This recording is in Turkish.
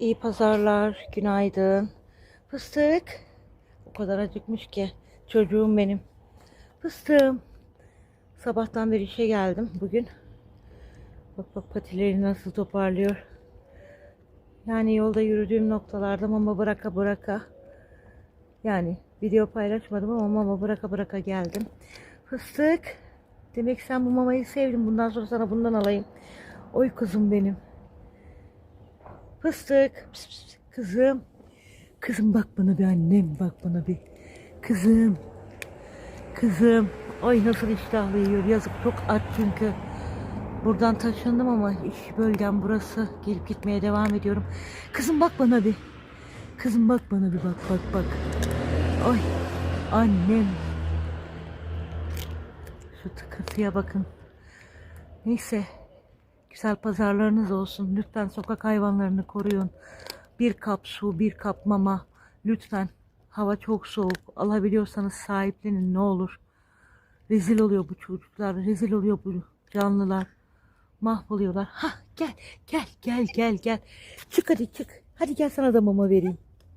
İyi pazarlar, günaydın. Fıstık. O kadar acıkmış ki. Çocuğum benim. Fıstığım. Sabahtan beri işe geldim bugün. Bak bak patileri nasıl toparlıyor. Yani yolda yürüdüğüm noktalarda mama bıraka bıraka. Yani video paylaşmadım ama mama bıraka bıraka geldim. Fıstık. Demek sen bu mamayı sevdin. Bundan sonra sana bundan alayım. Oy kızım benim. Fıstık. Pıs pıs, Kızım. Kızım bak bana bir annem. Bak bana bir. Kızım. Kızım. Ay nasıl iştahlı yiyor. Yazık çok aç çünkü. Buradan taşındım ama iş bölgem burası. Gelip gitmeye devam ediyorum. Kızım bak bana bir. Kızım bak bana bir bak bak bak. Ay annem. Şu tıkıntıya bakın. Neyse. Güzel pazarlarınız olsun. Lütfen sokak hayvanlarını koruyun. Bir kap su, bir kap mama. Lütfen. Hava çok soğuk. Alabiliyorsanız sahiplenin ne olur. Rezil oluyor bu çocuklar. Rezil oluyor bu canlılar. Mahvoluyorlar. Ha gel gel gel gel gel. Çık hadi çık. Hadi gel sana da mama vereyim.